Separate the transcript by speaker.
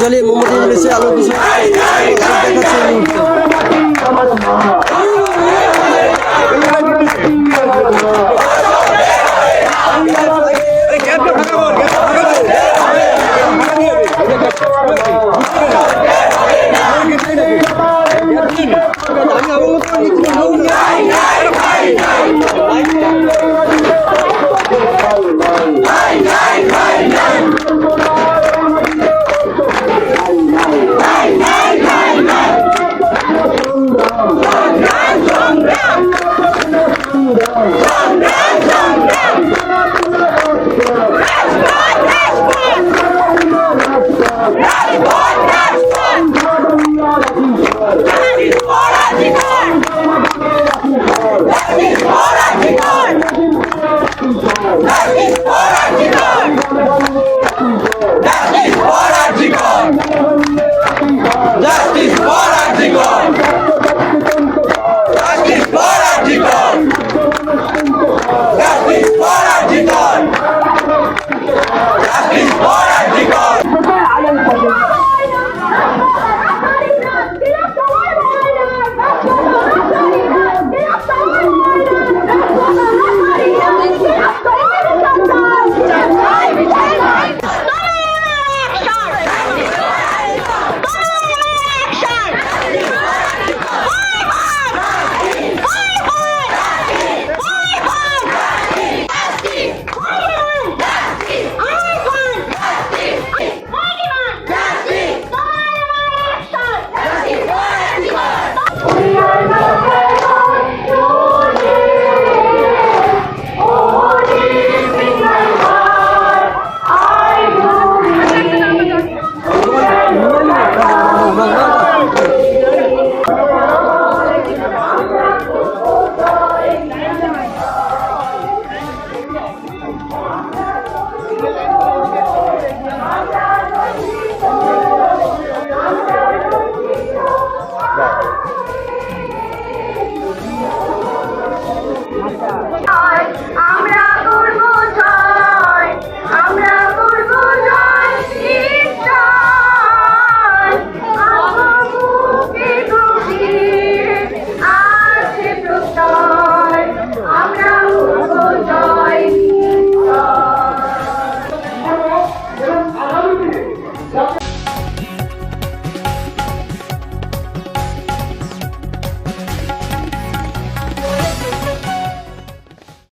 Speaker 1: জলে মোমোটি মিলেছে আরও কিছু 다시 돌아지마